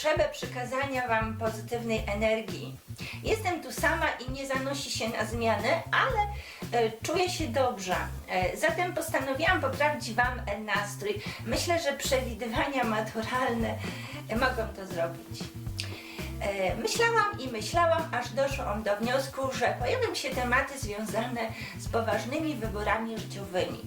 potrzebę przekazania Wam pozytywnej energii. Jestem tu sama i nie zanosi się na zmiany, ale e, czuję się dobrze. E, zatem postanowiłam poprawić Wam nastrój. Myślę, że przewidywania maturalne mogą to zrobić. E, Myślałam i myślałam, aż doszłam do wniosku, że pojawią się tematy związane z poważnymi wyborami życiowymi,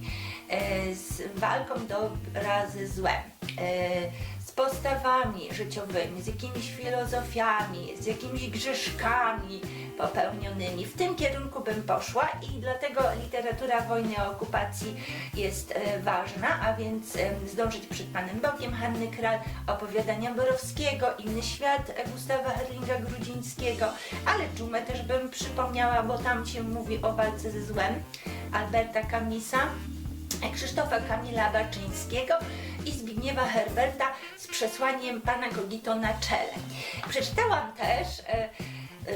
e, z walką dobra ze złem, e, postawami życiowymi, z jakimiś filozofiami, z jakimiś grzeszkami popełnionymi. W tym kierunku bym poszła i dlatego literatura wojny i okupacji jest e, ważna, a więc e, zdążyć przed Panem Bogiem Hanny Kral, opowiadania Borowskiego, Inny świat e, Gustawa Herlinga Grudzińskiego, ale Dżumę też bym przypomniała, bo tam się mówi o walce ze złem Alberta Kamisa. Krzysztofa Kamila Baczyńskiego i Zbigniewa Herberta z przesłaniem pana Gogito na czele. Przeczytałam też, e,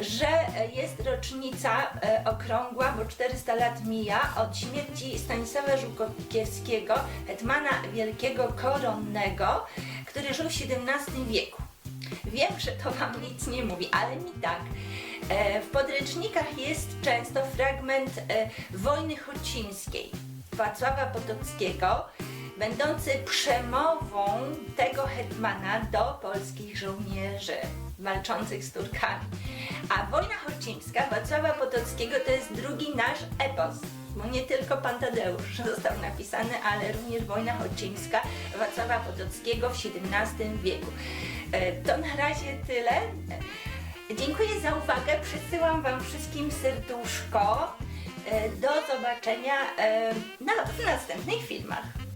że jest rocznica e, okrągła, bo 400 lat mija od śmierci Stanisława Żółkiewskiego, hetmana wielkiego koronnego, który żył w XVII wieku. Wiem, że to Wam nic nie mówi, ale mi tak. E, W podręcznikach jest często fragment wojny chocińskiej Wacława Potockiego, będący przemową tego hetmana do polskich żołnierzy walczących z Turkami. A wojna chocińska Wacława Potockiego to jest drugi nasz epos. Bo nie tylko Pan Tadeusz został napisany, ale również wojna chocińska Wacława Potockiego w XVII wieku. E, To na razie tyle. Dziękuję za uwagę. Przesyłam Wam wszystkim serduszko. E, Do zobaczenia e, w następnych filmach.